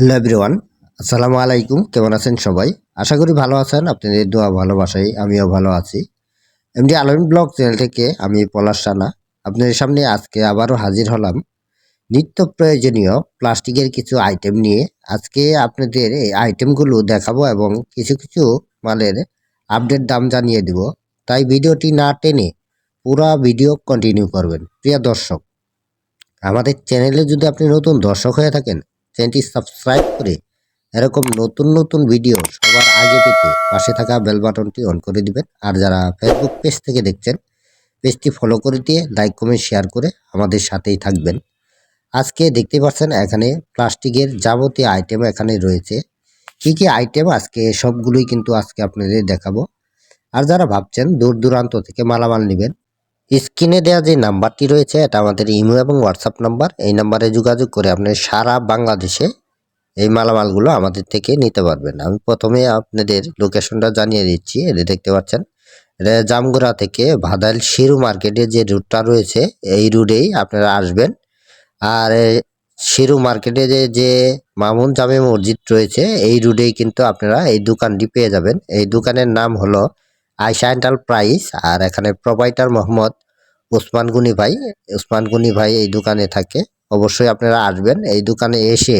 Hello everyone, আসসালামু আলাইকুম। কেমন আছেন সবাই? আশা করি ভালো আছেন। আপনাদের দোয়া ভালোবাসাই আমিও ভালো আছি। এমডি আলমিন ব্লগ চ্যানেল থেকে আমি পলাশ রানা। আপনাদের সামনে আজকে আবারও হাজির হলাম। নিত্য প্রয়োজনীয় প্লাস্টিকের কিছু আইটেম নিয়ে। আজকে আপনাদের এই আইটেমগুলো দেখাবো এবং কিছু কিছু মালের আপডেট দাম জানিয়ে দিব। তাই ভিডিওটি না টেনে পুরো ভিডিও কন্টিনিউ করবেন। প্রিয় দর্শক, আমাদের চ্যানেলে যদি আপনি নতুন দর্শক হয়ে থাকেন চ্যানেলটি সাবস্ক্রাইব করে এরকম নতুন নতুন ভিডিও সবার আগে পেতে পাশে থাকা বেল বাটনটি অন করে দিবেন। আর যারা ফেসবুক পেজ থেকে দেখছেন পেজটি ফলো করে দিয়ে লাইক কমেন্ট শেয়ার করে আমাদের সাথেই থাকবেন। আজকে দেখতে পাচ্ছেন এখানে প্লাস্টিকের যাবতীয় আইটেম এখানে রয়েছে। কি কি আইটেম আজকে সবগুলোই কিন্তু আজকে আপনাদের দেখাবো। আর যারা ভাবছেন দূর দূরান্ত থেকে মালামাল নেবেন স্ক্রিনে দেওয়া যে নাম্বারটি রয়েছে, এটা আমাদের ইমো এবং হোয়াটসঅ্যাপ নাম্বার। এই নাম্বারে যোগাযোগ করে আপনি সারা বাংলাদেশে এই মালামালগুলো আমাদের থেকে নিতে পারবেন। আমি প্রথমে আপনাদের লোকেশনটা জানিয়ে দিচ্ছি, এটা দেখতে পাচ্ছেন। এটা জামগুড়া থেকে ভাদাইল শিরু মার্কেটে যে রুটটা রয়েছে, এই রুটেই আপনারা আসবেন। আর শিরু মার্কেটে যে যে মামুন জামে মসজিদ রয়েছে, এই রুটেই কিন্তু আপনারা এই দোকানটি পেয়ে যাবেন। এই দোকানের নাম হলো আয়সা প্রাইস আর এখানে প্রোভাইডার মোহাম্মদ ওসমান গুনি ভাই। ওসমান গুনি ভাই এই দোকানে থাকে। অবশ্যই আপনারা আসবেন। এই দোকানে এসে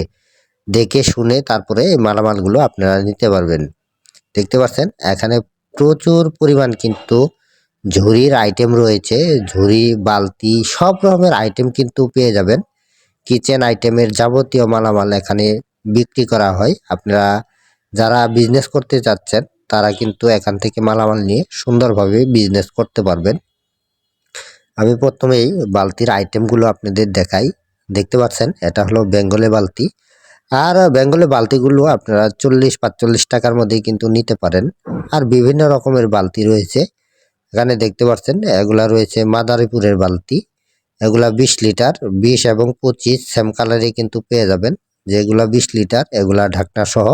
দেখে শুনে তারপরে এই মালামালগুলো আপনারা নিতে পারবেন। দেখতে পাচ্ছেন, এখানে প্রচুর পরিমাণ কিন্তু ঝুড়ির আইটেম রয়েছে। ঝুড়ি, বালতি সব রকমের আইটেম কিন্তু পেয়ে যাবেন। কিচেন আইটেমের যাবতীয় মালামাল এখানে বিক্রি করা হয়। আপনারা যারা বিজনেস করতে চাচ্ছেন তারা কিন্তু এখান থেকে মালামাল নিয়ে সুন্দরভাবে বিজনেস করতে পারবেন। আমি প্রথমেই বালতির আইটেমগুলো আপনাদের দেখাই। দেখতে পাচ্ছেন, এটা হলো বেঙ্গলে বালতি। আর বেঙ্গলে বালতিগুলো আপনারা চল্লিশ, পাঁচচল্লিশ টাকার মধ্যেই কিন্তু নিতে পারেন। আর বিভিন্ন রকমের বালতি রয়েছে। এখানে দেখতে পাচ্ছেন, এগুলা রয়েছে মাদারীপুরের বালতি। এগুলা বিশ লিটার, বিশ এবং পঁচিশ সেম কালারে কিন্তু পেয়ে যাবেন। যেগুলা বিশ লিটার, এগুলা ঢাকনা সহ।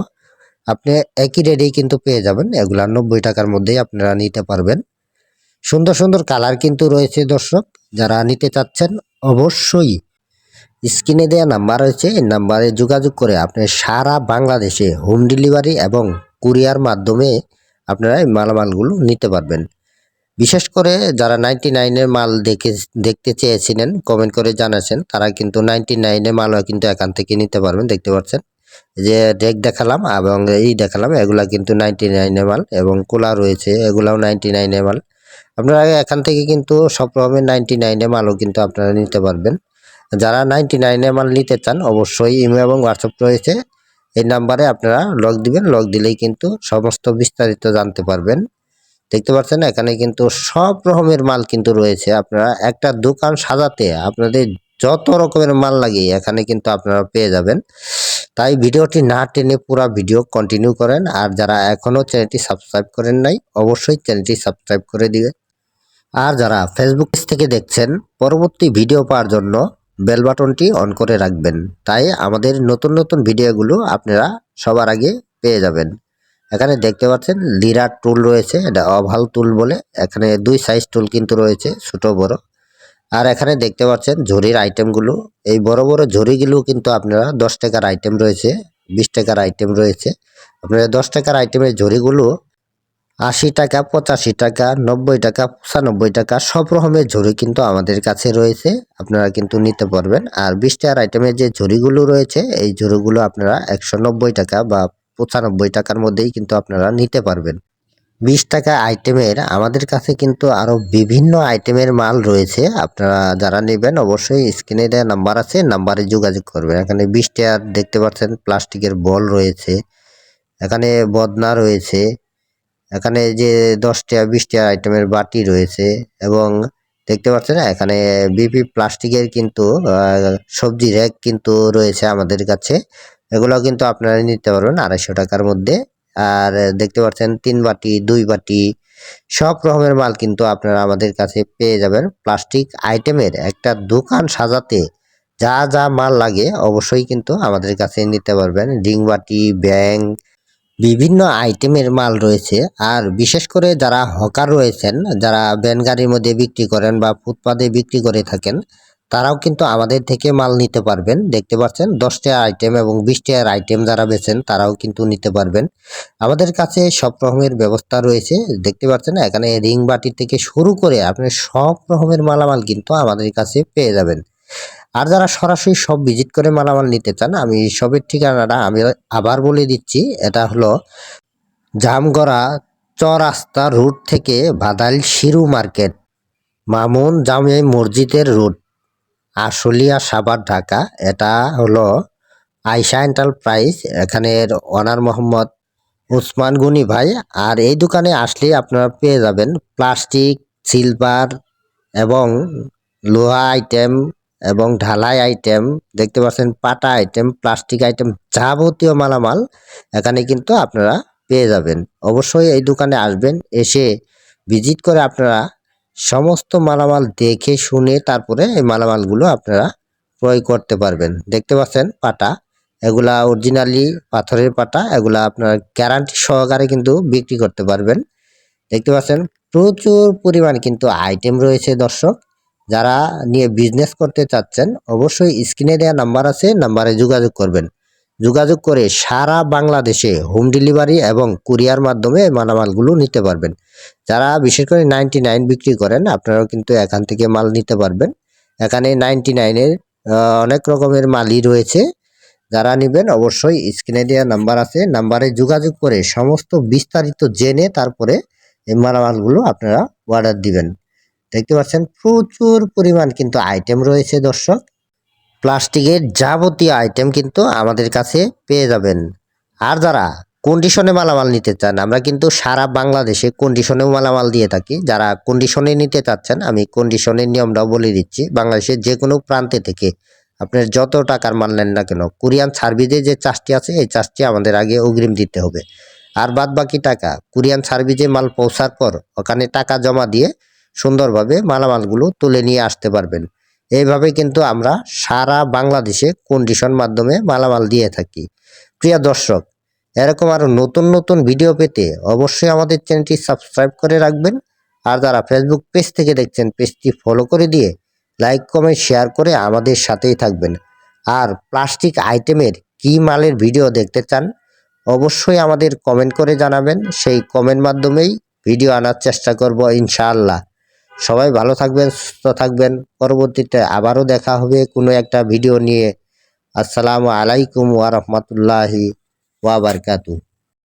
আপনি একই রেটেই কিন্তু পেয়ে যাবেন। এগুলা নব্বই টাকার মধ্যেই আপনারা নিতে পারবেন। সুন্দর সুন্দর কালার কিন্তু রয়েছে দর্শক। যারা নিতে চাচ্ছেন অবশ্যই স্ক্রিনে দেওয়া নাম্বার রয়েছে। এই নাম্বারে যোগাযোগ করে আপনি সারা বাংলাদেশে হোম ডেলিভারি এবং কুরিয়ার মাধ্যমে আপনারা এই মালামালগুলো নিতে পারবেন। বিশেষ করে যারা নাইনটি নাইনের মাল দেখে, দেখতে চেয়েছিলেন কমেন্ট করে জানাচ্ছেন, তারা কিন্তু নাইনটি নাইনের মালও কিন্তু এখান থেকে নিতে পারবেন। দেখতে পাচ্ছেন? যে ডেক দেখালাম এবং এই দেখালাম, এগুলা কিন্তু নাইনটি নাইনের মাল এবং কোলা রয়েছে, এগুলাও নাইনটি নাইনের মাল আপনারা এখান থেকে কিন্তু সব রকমের নাইনটি নাইনের মালও কিন্তু আপনারা নিতে পারবেন। যারা নাইনটি নাইনের মাল নিতে চান, অবশ্যই ইমেল এবং হোয়াটসঅ্যাপ রয়েছে। এই নাম্বারে আপনারা লগ দিবেন লগ দিলেই কিন্তু সমস্ত বিস্তারিত জানতে পারবেন। দেখতে পাচ্ছেন, এখানে কিন্তু সব রকমের মাল কিন্তু রয়েছে। আপনারা একটা দোকান সাজাতে আপনাদের যত রকমের মাল লাগে এখানে কিন্তু আপনারা পেয়ে যাবেন। তাই ভিডিওটি না টেনে পুরো ভিডিও কন্টিনিউ করেন। আর যারা এখনও চ্যানেলটি সাবস্ক্রাইব করেন নাই, অবশ্যই চ্যানেলটি সাবস্ক্রাইব করে দিবেন। আর যারা ফেসবুক থেকে দেখছেন, পরবর্তী ভিডিও পাওয়ার জন্য বেল বাটনটি অন করে রাখবেন। তাই আমাদের নতুন নতুন ভিডিওগুলো আপনারা সবার আগে পেয়ে যাবেন। এখানে দেখতে পাচ্ছেন লিরার টুল রয়েছে, এটা অভাল টুল বলে। এখানে দুই সাইজ টুল কিন্তু রয়েছে, ছোট বড়। আর এখানে দেখতে পাচ্ছেন ঝুড়ির আইটেমগুলো এই বড় বড় ঝুড়িগুলো কিন্তু আপনারা দশ টাকার আইটেম রয়েছে, বিশ টাকার আইটেম রয়েছে। আপনারা দশ টাকার আইটেমের ঝুড়িগুলো আশি টাকা, পঁচাশি টাকা, নব্বই টাকা, পঁচানব্বই টাকা, সব রকমের ঝুড়ি কিন্তু আমাদের কাছে রয়েছে, আপনারা কিন্তু নিতে পারবেন। আর বিশ টাকার আইটেমের যে ঝুড়িগুলো রয়েছে, এই ঝুড়িগুলো আপনারা একশো নব্বই টাকা বা পঁচানব্বই টাকার মধ্যেই কিন্তু আপনারা নিতে পারবেন। বিশ টাকা আইটেমের, আমাদের কাছে কিন্তু আরও বিভিন্ন আইটেমের মাল রয়েছে। আপনারা যারা নেবেন অবশ্যই স্ক্রিনে নাম্বার আছে, নাম্বারে যোগাযোগ করবেন। এখানে বিশ টাকার দেখতে পাচ্ছেন প্লাস্টিকের বল রয়েছে, এখানে বদনা রয়েছে, এখানে যে দশ টাকা বিশ টাকা আইটেমের বাটি রয়েছে এবং দেখতে পাচ্ছেন এখানে বিপি প্লাস্টিকের কিন্তু সবজি র্যাক কিন্তু রয়েছে আমাদের কাছে। এগুলো কিন্তু আপনারা নিতে পারবেন আড়াইশো টাকার মধ্যে। আর দেখতে পাচ্ছেন তিন বাটি, দুই বাটি, সব রকমের মাল কিন্তু আপনারা আমাদের কাছে পেয়ে যাবেন প্লাস্টিক আইটেমের একটা দোকান সাজাতে। যা যা মাল লাগে অবশ্যই কিন্তু আমাদের কাছে নিতে পারবেন। ডিং বাটি, ব্যাং, বিভিন্ন আইটেমের মাল রয়েছে। আর বিশেষ করে যারা হকার রয়েছেন, যারা ভ্যান গাড়ির মধ্যে বিক্রি করেন বা ফুটপাতে বিক্রি করে থাকেন তারাও কিন্তু আমাদের থেকে মাল নিতে পারবেন। দেখতে পাচ্ছেন দশ আইটেম এবং বিশ টাকার আইটেম যারা বেছেন, তারাও কিন্তু নিতে পারবেন। আমাদের কাছে সব রকমের ব্যবস্থা রয়েছে। দেখতে পাচ্ছেন, এখানে রিং বাটি থেকে শুরু করে আপনি সব রকমের মালামাল কিন্তু আমাদের কাছে পেয়ে যাবেন। আর যারা সরাসরি সব ভিজিট করে মালামাল নিতে চান, আমি সবের ঠিকানাটা আমি আবার বলে দিচ্ছি। এটা হলো জামগড়া চরাস্তা রুট থেকে বাদাল শিরু মার্কেট, মামুন জামে মসজিদের রুট আশুলিয়া সাভার, ঢাকা। এটা হলো আইসা এন্টারপ্রাইজ। এখানের অনার মোহাম্মদ উসমান গুনি ভাই। আর এই দোকানে আসলে আপনারা পেয়ে যাবেন প্লাস্টিক, সিলভার এবং লোহা আইটেম এবং ঢালাই আইটেম। দেখতে পাচ্ছেন, পাটা আইটেম, প্লাস্টিক আইটেম যাবতীয় মালামাল এখানে কিন্তু আপনারা পেয়ে যাবেন। অবশ্যই এই দোকানে আসবেন, এসে ভিজিট করে আপনারা সমস্ত মালামাল দেখে শুনে তারপরে এই মালামালগুলো আপনারা ক্রয় করতে পারবেন। দেখতে পাচ্ছেন পাটা, এগুলা অরিজিনালি পাথরের পাটা, এগুলা আপনারা গ্যারান্টি সহকারে কিন্তু বিক্রি করতে পারবেন। দেখতে পাচ্ছেন প্রচুর পরিমাণ কিন্তু আইটেম রয়েছে দর্শক। যারা নিয়ে বিজনেস করতে চাচ্ছেন, অবশ্যই স্ক্রিনে দেওয়া নাম্বার আছে নাম্বারে যোগাযোগ করবেন। যোগাযোগ করে সারা বাংলাদেশে হোম ডেলিভারি এবং কুরিয়ার মাধ্যমে মালামালগুলো নিতে পারবেন। যারা বিশেষ করে নাইনটি নাইন বিক্রি করেন, আপনারাও কিন্তু এখান থেকে মাল নিতে পারবেন। এখানে নাইনটি নাইনের অনেক রকমের মালই রয়েছে। যারা নেবেন অবশ্যই স্ক্রিনে দেওয়া নাম্বার আছে। নাম্বারে যোগাযোগ করে সমস্ত বিস্তারিত জেনে তারপরে এই মালামালগুলো আপনারা অর্ডার দিবেন। দেখতে পাচ্ছেন প্রচুর পরিমাণ কিন্তু আইটেম রয়েছে দর্শক। প্লাস্টিকের যাবতীয় আইটেম কিন্তু আমাদের কাছে পেয়ে যাবেন। আর যারা কন্ডিশনে মালামাল নিতে চান, আমরা কিন্তু সারা বাংলাদেশে কন্ডিশনেও মালামাল দিয়ে থাকি। যারা কন্ডিশনে নিতে চাচ্ছেন, আমি কন্ডিশনের নিয়মটাও বলে দিচ্ছি। বাংলাদেশের যে কোনো প্রান্তে থেকে আপনার যত টাকার মাল নেন না কেন, কোরিয়ান সার্ভিসে যে চার্জটি আছে, এই চার্জটি আমাদের আগে অগ্রিম দিতে হবে। আর বাদ বাকি টাকা, কোরিয়ান সার্ভিসে মাল পৌঁছার পর ওখানে টাকা জমা দিয়ে সুন্দরভাবে মালামালগুলো তুলে নিয়ে আসতে পারবেন। এইভাবে কিন্তু আমরা সারা বাংলাদেশে কন্ডিশন মাধ্যমে মালামাল দিয়ে থাকি। প্রিয় দর্শক, এরকম আরও নতুন নতুন ভিডিও পেতে অবশ্যই আমাদের চ্যানেলটি সাবস্ক্রাইব করে রাখবেন। আর যারা ফেসবুক পেজ থেকে দেখছেন পেজটি ফলো করে দিয়ে লাইক কমেন্ট শেয়ার করে আমাদের সাথেই থাকবেন। আর প্লাস্টিক আইটেমের কি মালের ভিডিও দেখতে চান, অবশ্যই আমাদের কমেন্ট করে জানাবেন। সেই কমেন্ট মাধ্যমেই ভিডিও আনার চেষ্টা করব ইনশাআল্লাহ। সবাই ভালো থাকবেন, সুস্থ থাকবেন। পরবর্তীতে আবারও দেখা হবে কোনো একটা ভিডিও নিয়ে। আসসালামু আলাইকুম ওয়া বারাকাতুহু।